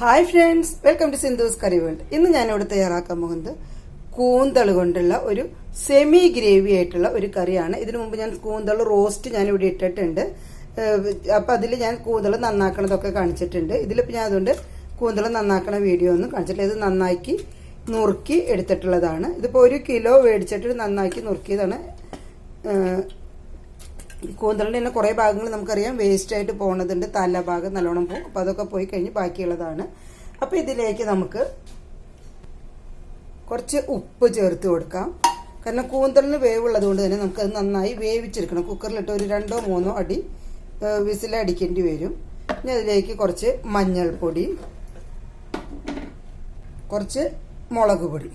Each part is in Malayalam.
Hi friends welcome to Sindhu's curry world ഇന്ന് ഞാനിവിടെ തയ്യാറാക്കാൻ പോകുന്നത് കൂന്തൾ കൊണ്ടുള്ള ഒരു സെമി ഗ്രേവി ആയിട്ടുള്ള ഒരു കറിയാണ്. ഇതിനു മുമ്പ് ഞാൻ കൂന്തൾ റോസ്റ്റ് ഞാൻ ഇവിടെ ഇട്ടിട്ടുണ്ട് അപ്പം അതിൽ ഞാൻ കൂന്തൾ നന്നാക്കണതൊക്കെ കാണിച്ചിട്ടുണ്ട്. ഇതിലിപ്പോൾ ഞാൻ അതുകൊണ്ട് കൂന്തൾ നന്നാക്കണ വീഡിയോ ഒന്നും കാണിച്ചിട്ടില്ല. ഇത് നന്നാക്കി നുറുക്കി എടുത്തിട്ടുള്ളതാണ്. ഇതിപ്പോൾ ഒരു കിലോ മേടിച്ചിട്ട് നന്നാക്കി നുറുക്കിയതാണ്. ഏഹ് കൂന്തളിന്റെ തന്നെ കുറേ ഭാഗങ്ങൾ നമുക്കറിയാം. വേസ്റ്റ് ആയിട്ട് പോകുന്നതുണ്ട് തല ഭാഗം നല്ലോണം പോകും. അപ്പോൾ അതൊക്കെ പോയി കഴിഞ്ഞ് ബാക്കിയുള്ളതാണ്. അപ്പോൾ ഇതിലേക്ക് നമുക്ക് കുറച്ച് ഉപ്പ് ചേർത്ത് കൊടുക്കാം. കാരണം കൂന്തളിന് വേവുള്ളത് കൊണ്ട് തന്നെ നമുക്കത് നന്നായി വേവിച്ചെടുക്കണം. കുക്കറിലിട്ട് ഒരു രണ്ടോ മൂന്നോ അടി വിസിലടിക്കേണ്ടി വരും. ഇനി അതിലേക്ക് കുറച്ച് മഞ്ഞൾപ്പൊടി കുറച്ച് മുളക് പൊടി.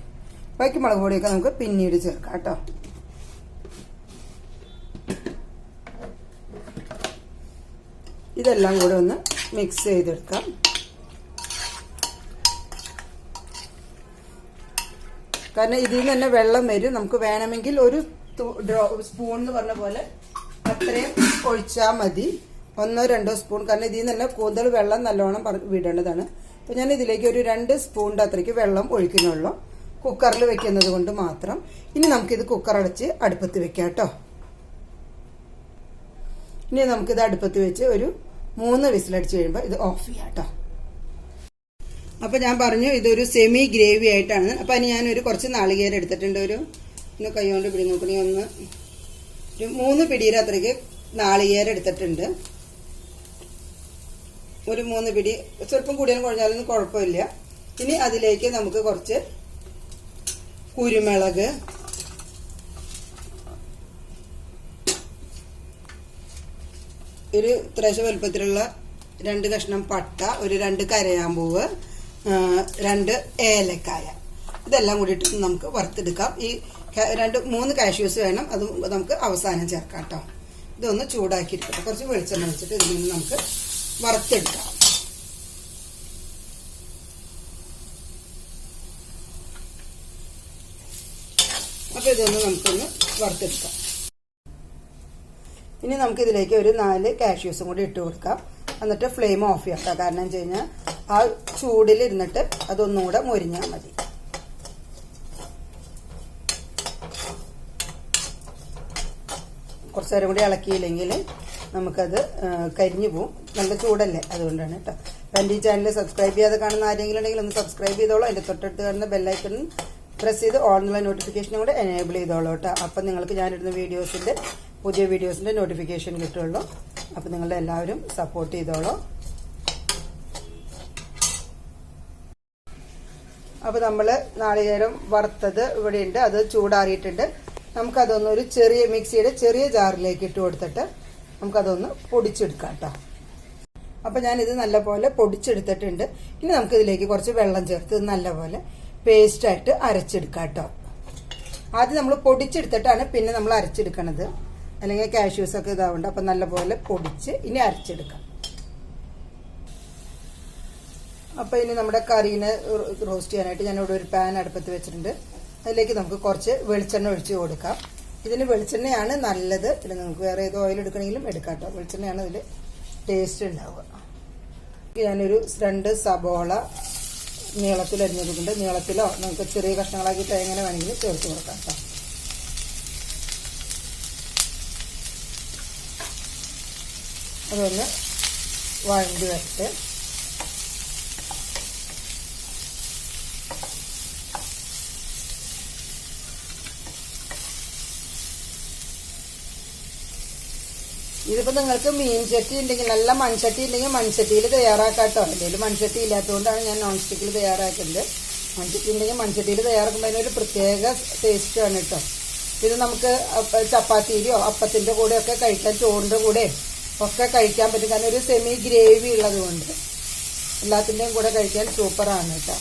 ബാക്കി മുളക് പൊടിയൊക്കെ നമുക്ക് പിന്നീട് ചേർക്കാം കേട്ടോ. ഇതെല്ലാം കൂടെ ഒന്ന് മിക്സ് ചെയ്തെടുക്കാം. കാരണം ഇതിൽ നിന്ന് തന്നെ വെള്ളം വരും. നമുക്ക് വേണമെങ്കിൽ ഒരു സ്പൂൺ എന്ന് പറഞ്ഞ പോലെ അത്രയും ഒഴിച്ചാൽ മതി. ഒന്നോ രണ്ടോ സ്പൂൺ കാരണം ഇതിൽ നിന്ന് തന്നെ കൂന്തൽ വെള്ളം നല്ലോണം വിടേണ്ടതാണ്. അപ്പോൾ ഞാൻ ഇതിലേക്ക് ഒരു രണ്ട് സ്പൂണിന്റെ അത്രയ്ക്ക് വെള്ളം ഒഴിക്കുന്നുള്ളൂ. കുക്കറിൽ വെക്കുന്നത് കൊണ്ട് മാത്രം. ഇനി നമുക്കിത് കുക്കർ അടച്ച് അടുപ്പത്ത് വെക്കാം കേട്ടോ. ഇനി നമുക്ക് ഇത് അടുപ്പത്ത് വെച്ച് ഒരു മൂന്ന് വിസിലടിച്ച് കഴിയുമ്പോൾ ഇത് ഓഫ് ചെയ്യാം കേട്ടോ അപ്പോൾ ഞാൻ പറഞ്ഞു ഇതൊരു സെമി ഗ്രേവി ആയിട്ടാണ്. അപ്പോൾ അതിന് ഞാനൊരു കുറച്ച് നാളികേരം എടുത്തിട്ടുണ്ട്. ഒരു ഒന്ന് കൈ കൊണ്ട് പിടി നോക്കണേ ഒന്ന് ഒരു മൂന്ന് പിടിയുടെ അത്രയ്ക്ക് നാളികേരം എടുത്തിട്ടുണ്ട്. ഒരു മൂന്ന് പിടി ചെറുപ്പം കൂടിയാലും കുഴഞ്ഞാലൊന്നും കുഴപ്പമില്ല. ഇനി അതിലേക്ക് നമുക്ക് കുറച്ച് കുരുമുളക് ഒരു ത്രശ വലുപ്പത്തിലുള്ള രണ്ട് കഷ്ണം പട്ട ഒരു രണ്ട് കരയാമ്പൂവ് രണ്ട് ഏലക്കായ. ഇതെല്ലാം കൂടിയിട്ട് നമുക്ക് വറുത്തെടുക്കാം. ഈ രണ്ട് മൂന്ന് കാഷ്യൂസ് വേണം. അത് നമുക്ക് അവസാനം ചേർക്കാം കേട്ടോ ഇതൊന്ന് ചൂടാക്കിയിരിക്കട്ടെ കുറച്ച് വെളിച്ചെണ്ണ വെച്ചിട്ട് ഇതിൽ നിന്ന് നമുക്ക് വറുത്തെടുക്കാം. അപ്പോൾ ഇതൊന്ന് നമുക്കൊന്ന് വറുത്തെടുക്കാം. ഇനി നമുക്ക് ഇതിലേക്ക് ഒരു നാല് കാഷ്യൂസും കൂടി ഇട്ട് കൊടുക്കാം. എന്നിട്ട് ഫ്ലെയിം ഓഫ് ചെയ്യാം കാരണം വെച്ച് കഴിഞ്ഞാൽ ആ ചൂടിലിരുന്നിട്ട് അതൊന്നുകൂടെ അതൊന്നും കൂടെ മൊരിഞ്ഞാൽ മതി. കുറച്ച് നേരം കൂടി ഇളക്കിയില്ലെങ്കിൽ നമുക്കത് കരിഞ്ഞു പോവും. നല്ല ചൂടല്ലേ അതുകൊണ്ടാണ് കേട്ടോ. അപ്പം എന്റെ ഈ ചാനൽ സബ്സ്ക്രൈബ് ചെയ്യാതെ കാണുന്ന ആരെങ്കിലും ഉണ്ടെങ്കിൽ ഒന്ന് സബ്സ്ക്രൈബ് ചെയ്തോളൂ. അതിന്റെ തൊട്ടടുത്ത് കാണുന്ന ബെല്ലൈക്കൺ പ്രസ് ചെയ്ത് ഓൺലൈൻ നോട്ടിഫിക്കേഷനും കൂടെ എനേബിൾ ചെയ്തോളൂ കേട്ടോ. അപ്പം നിങ്ങൾക്ക് ഞാനിടുന്ന വീഡിയോസിന്റെ പുതിയ വീഡിയോസിന്റെ നോട്ടിഫിക്കേഷൻ കിട്ടുള്ളൂ. അപ്പൊ നിങ്ങൾ എല്ലാവരും സപ്പോർട്ട് ചെയ്തോളൂ. അപ്പോൾ നമ്മൾ നാളികേരം വറുത്തത് ഇവിടെയുണ്ട്. അത് ചൂടാറിയിട്ടുണ്ട്. നമുക്കതൊന്ന് ഒരു ചെറിയ മിക്സിയുടെ ചെറിയ ജാറിലേക്ക് ഇട്ട് കൊടുത്തിട്ട് നമുക്കതൊന്ന് പൊടിച്ചെടുക്കാം കേട്ടോ അപ്പോൾ ഞാനിത് നല്ലപോലെ പൊടിച്ചെടുത്തിട്ടുണ്ട്. ഇനി നമുക്കിതിലേക്ക് കുറച്ച് വെള്ളം ചേർത്ത് നല്ലപോലെ പേസ്റ്റായിട്ട് അരച്ചെടുക്കാം കേട്ടോ ആദ്യം നമ്മൾ പൊടിച്ചെടുത്തിട്ടാണ് പിന്നെ നമ്മൾ അരച്ചെടുക്കണത്. അല്ലെങ്കിൽ കാഷ്യൂസ് ഒക്കെ ഇതാവുണ്ട്. അപ്പം നല്ലപോലെ പൊടിച്ച് ഇനി അരച്ചെടുക്കാം. അപ്പോൾ ഇനി നമ്മുടെ കറീനെ റോസ്റ്റ് ചെയ്യാനായിട്ട് ഞാൻ ഞാനിവിടെ ഒരു പാൻ അടുപ്പത്ത് വെച്ചിട്ടുണ്ട്. അതിലേക്ക് നമുക്ക് കുറച്ച് വെളിച്ചെണ്ണ ഒഴിച്ച് കൊടുക്കാം. ഇതിന് വെളിച്ചെണ്ണയാണ് നല്ലത്. പിന്നെ നമുക്ക് വേറെ ഏത് ഓയിൽ എടുക്കണമെങ്കിലും എടുക്കാം കേട്ടോ വെളിച്ചെണ്ണയാണ് ഇതിൽ ടേസ്റ്റ് ഉണ്ടാവുക. ഞാനൊരു രണ്ട് സബോള നീളത്തിൽ അരിഞ്ഞെടുക്കുന്നുണ്ട്. നീളത്തിലോ നമുക്ക് ചെറിയ കഷ്ണങ്ങളാക്കിയിട്ട് എങ്ങനെ വേണമെങ്കിലും ചേർത്ത് കൊടുക്കാം കേട്ടോ അതൊന്ന് വഴണ്ടി വരട്ടെ. ഇതിപ്പോ നിങ്ങൾക്ക് മീൻ ചട്ടി ഉണ്ടെങ്കിൽ നല്ല മൺചട്ടി ഉണ്ടെങ്കിൽ മൺചട്ടിയിൽ തയ്യാറാക്കാട്ടോ. എന്തെങ്കിലും മൺചട്ടി ഇല്ലാത്തതുകൊണ്ടാണ് ഞാൻ നോൺ സ്റ്റിക്കിൽ തയ്യാറാക്കുന്നത്. മൺചട്ടി ഉണ്ടെങ്കിൽ മൺചട്ടിയിൽ തയ്യാറാക്കുമ്പോൾ അതിനൊരു പ്രത്യേക ടേസ്റ്റാണ് കേട്ടോ ഇത് നമുക്ക് ചപ്പാത്തിയിലോ അപ്പത്തിന്റെ കൂടെയൊക്കെ കഴിക്കാൻ ചോറിന്റെ കൂടെ ഒക്കെ കഴിക്കാൻ പറ്റും. കാരണം ഒരു സെമി ഗ്രേവി ഉള്ളത് കൊണ്ട് എല്ലാത്തിന്റെയും കൂടെ കഴിക്കാൻ സൂപ്പറാണ് കേട്ടോ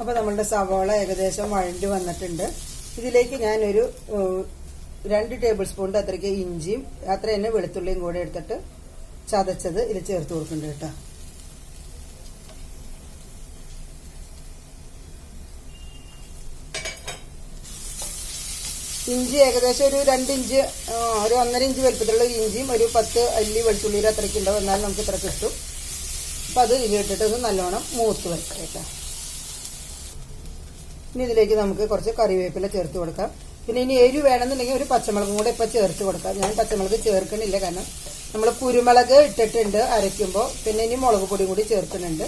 അപ്പോൾ നമ്മളുടെ സവോള ഏകദേശം വഴണ്ടി വന്നിട്ടുണ്ട്. ഇതിലേക്ക് ഞാനൊരു രണ്ട് ടേബിൾ സ്പൂണിന്റെ അത്രയ്ക്ക് ഇഞ്ചിയും അത്ര തന്നെ വെളുത്തുള്ളിയും കൂടെ എടുത്തിട്ട് ചതച്ചത് ഇതിൽ ചേർത്ത് കൊടുക്കുന്നുണ്ട് കേട്ടോ ഇഞ്ചി ഏകദേശം ഒരു രണ്ട് ഇഞ്ച് ഒരു ഒന്നര ഇഞ്ച് വലുപ്പത്തിലുള്ള ഒരു ഇഞ്ചിയും ഒരു പത്ത് അല്ലി വെളുത്തുള്ളിയുടെ അത്രയ്ക്ക് ഉണ്ടാവും. എന്നാലും നമുക്ക് ഇത്ര കിട്ടും. അപ്പം അത് ഇതിലിട്ടിട്ട് ഒന്ന് നല്ലോണം മൂത്ത് വെക്കാം ഇനി ഇതിലേക്ക് നമുക്ക് കുറച്ച് കറിവേപ്പില ചേർത്ത് കൊടുക്കാം. പിന്നെ ഇനി എരി വേണമെന്നുണ്ടെങ്കിൽ ഒരു പച്ചമുളകും കൂടെ ഇപ്പം ചേർത്ത് കൊടുക്കാം. ഞാൻ പച്ചമുളക് ചേർക്കണില്ല. കാരണം നമ്മൾ കുരുമുളക് ഇട്ടിട്ടുണ്ട് അരയ്ക്കുമ്പോൾ പിന്നെ ഇനി മുളക് പൊടിയും കൂടി ചേർക്കുന്നുണ്ട്.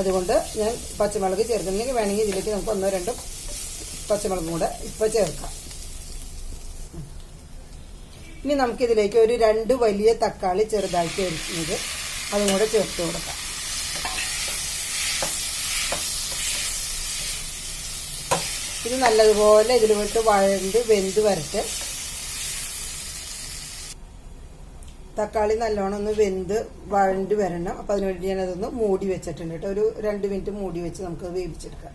അതുകൊണ്ട് ഞാൻ പച്ചമുളക് ചേർക്കുന്നുണ്ടെങ്കിൽ വേണമെങ്കിൽ ഇതിലേക്ക് നമുക്ക് ഒന്നോ രണ്ടോ പച്ചമുളകും കൂടെ ഇപ്പം ചേർക്കാം. ഇനി നമുക്കിതിലേക്ക് ഒരു രണ്ട് വലിയ തക്കാളി ചെറുതാക്കി അരിക്കുന്നത് അതും കൂടെ ചേർത്ത് കൊടുക്കാം. ഇത് നല്ലതുപോലെ ഇതിൽ വിട്ട് വഴണ്ട് വെന്ത് വരട്ടെ. തക്കാളി നല്ലോണം ഒന്ന് വെന്ത് വഴണ്ട് വരണം. അപ്പം അതിനുവേണ്ടി ഞാനതൊന്ന് മൂടി വെച്ചിട്ടുണ്ട് കേട്ടോ. ഒരു രണ്ട് മിനിറ്റ് മൂടി വെച്ച് നമുക്ക് വേവിച്ചെടുക്കാം.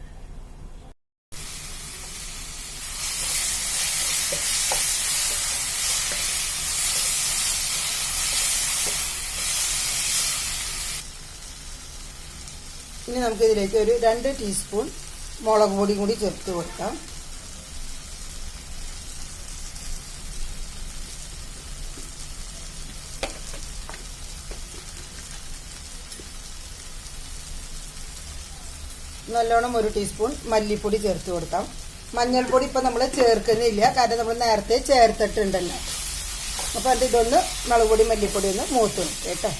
ഇനി നമുക്ക് ഇതിലേക്ക് ഒരു രണ്ട് ടീസ്പൂൺ മുളക് പൊടി കൂടി ചേർത്ത് കൊടുക്കാം. നല്ലോണം ഒരു ടീസ്പൂൺ മല്ലിപ്പൊടി ചേർത്ത് കൊടുക്കാം. മഞ്ഞൾപ്പൊടി ഇപ്പം നമ്മൾ ചേർക്കുന്നില്ല കാരണം നമ്മൾ നേരത്തെ ചേർത്തിട്ടുണ്ടല്ലോ. അപ്പോൾ അത് ഇതൊന്ന് മുളക് പൊടി മല്ലിപ്പൊടി ഒന്ന് മൂത്ത് നിൽക്കും കേട്ടോ.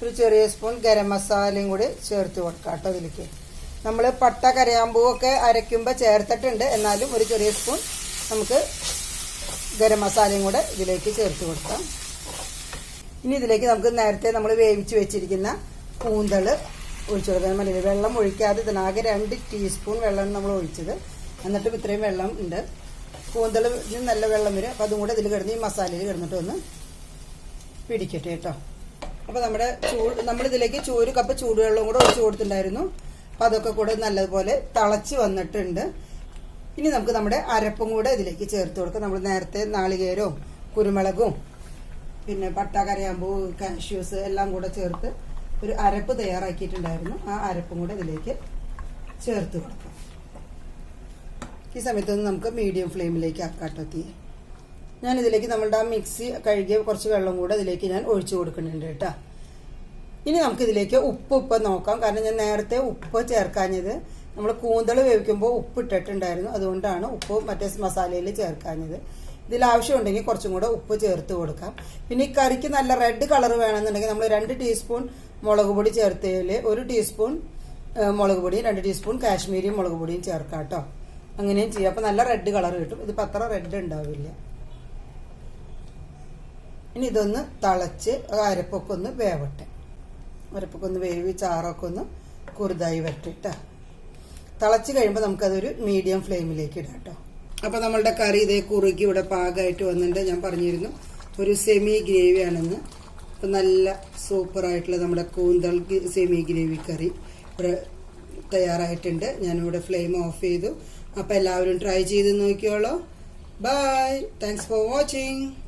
ഒരു ചെറിയ സ്പൂൺ ഗരം മസാലയും കൂടി ചേർത്ത് കൊടുക്കാം കേട്ടോ ഇതിലേക്ക്. നമ്മൾ പട്ട കരയാമ്പൂവൊക്കെ അരയ്ക്കുമ്പോൾ ചേർത്തിട്ടുണ്ട്. എന്നാലും ഒരു ചെറിയ സ്പൂൺ നമുക്ക് ഗരം മസാലയും കൂടെ ഇതിലേക്ക് ചേർത്ത് കൊടുക്കാം. ഇനി ഇതിലേക്ക് നമുക്ക് നേരത്തെ നമ്മൾ വേവിച്ച് വെച്ചിരിക്കുന്ന കൂന്തൾ ഒഴിച്ചു കൊടുക്കാൻ മതി വെള്ളം ഒഴിക്കാതെ ഇതിനാകെ രണ്ട് ടീസ്പൂൺ വെള്ളമാണ് നമ്മൾ ഒഴിച്ചത്. എന്നിട്ടും ഇത്രയും വെള്ളം ഉണ്ട്. കൂന്തൾ നല്ല വെള്ളം വരും. അപ്പോൾ അതും കൂടെ ഇതിൽ കിടന്ന് ഈ മസാലയിൽ കിടന്നിട്ട് ഒന്ന് പിടിക്കട്ടെ കേട്ടോ അപ്പോൾ നമ്മുടെ ചൂട് നമ്മളിതിലേക്ക് ചൂര് കപ്പ് ചൂടുവെള്ളം കൂടെ ഒഴിച്ചു കൊടുത്തിട്ടുണ്ടായിരുന്നു. അപ്പോൾ അതൊക്കെ കൂടെ നല്ലതുപോലെ തിളച്ച് വന്നിട്ടുണ്ട്. ഇനി നമുക്ക് നമ്മുടെ അരപ്പും കൂടെ ഇതിലേക്ക് ചേർത്ത് കൊടുക്കാം. നമ്മൾ നേരത്തെ നാളികേരവും കുരുമുളകും പിന്നെ പട്ട കരയാമ്പൂ കാഷ്യൂസ് എല്ലാം കൂടെ ചേർത്ത് ഒരു അരപ്പ് തയ്യാറാക്കിയിട്ടുണ്ടായിരുന്നു. ആ അരപ്പും കൂടെ ഇതിലേക്ക് ചേർത്ത് കൊടുക്കാം. ഈ സമയത്തൊന്ന് നമുക്ക് മീഡിയം ഫ്ലെയിമിലേക്ക് ആക്കാട്ടോ തീ ഞാൻ ഇതിലേക്ക് നമ്മളുടെ ആ മിക്സി കഴുകിയ കുറച്ച് വെള്ളം കൂടെ ഇതിലേക്ക് ഞാൻ ഒഴിച്ചു കൊടുക്കുന്നുണ്ട് കേട്ടോ. ഇനി നമുക്ക് ഇതിലേക്ക് ഉപ്പ് ഉപ്പ് നോക്കാം. കാരണം ഞാൻ നേരത്തെ ഉപ്പ് ചേർക്കാഞ്ഞത് നമ്മൾ കൂന്തൾ വേവിക്കുമ്പോൾ ഉപ്പ് ഇട്ടിട്ടുണ്ടായിരുന്നു. അതുകൊണ്ടാണ് ഉപ്പ് മറ്റേ മസാലയിൽ ചേർക്കാഞ്ഞത്. ഇതിൽ ആവശ്യമുണ്ടെങ്കിൽ കുറച്ചും കൂടെ ഉപ്പ് ചേർത്ത് കൊടുക്കാം. പിന്നെ ഈ കറിക്ക് നല്ല റെഡ് കളർ വേണമെന്നുണ്ടെങ്കിൽ നമ്മൾ രണ്ട് ടീസ്പൂൺ മുളക് പൊടി ചേർത്തതിൽ ഒരു ടീസ്പൂൺ മുളക് പൊടിയും രണ്ട് ടീസ്പൂൺ കാശ്മീരി മുളക് പൊടിയും ചേർക്കാം കേട്ടോ. അങ്ങനെയും ചെയ്യാം. അപ്പം നല്ല റെഡ് കളർ കിട്ടും. ഇതിപ്പോൾ അത്ര റെഡ് ഉണ്ടാവില്ല. ഇനി ഇതൊന്ന് തിളച്ച് അരപ്പൊക്കെ ഒന്ന് വേവട്ടെ. അരപ്പൊക്കെ ഒന്ന് വേവി ചാറൊക്കെ ഒന്ന് കുറുതായി വരട്ടെ തിളച്ച് കഴിയുമ്പോൾ നമുക്കതൊരു മീഡിയം ഫ്ലെയിമിലേക്ക് ഇടാം കേട്ടോ അപ്പോൾ നമ്മളുടെ കറി ഇതേ കുറുകി ഇവിടെ പാകമായിട്ട് വന്നിട്ട് ഞാൻ പറഞ്ഞിരുന്നു ഒരു സെമി ഗ്രേവിയാണെന്ന് അപ്പം നല്ല സൂപ്പറായിട്ടുള്ള നമ്മുടെ കൂന്തൽ സെമി ഗ്രേവി കറി ഇവിടെ തയ്യാറായിട്ടുണ്ട്. ഞാനിവിടെ ഫ്ലെയിം ഓഫ് ചെയ്തു. അപ്പോൾ എല്ലാവരും ട്രൈ ചെയ്ത് നോക്കിയോളൂ. Bye thanks for watching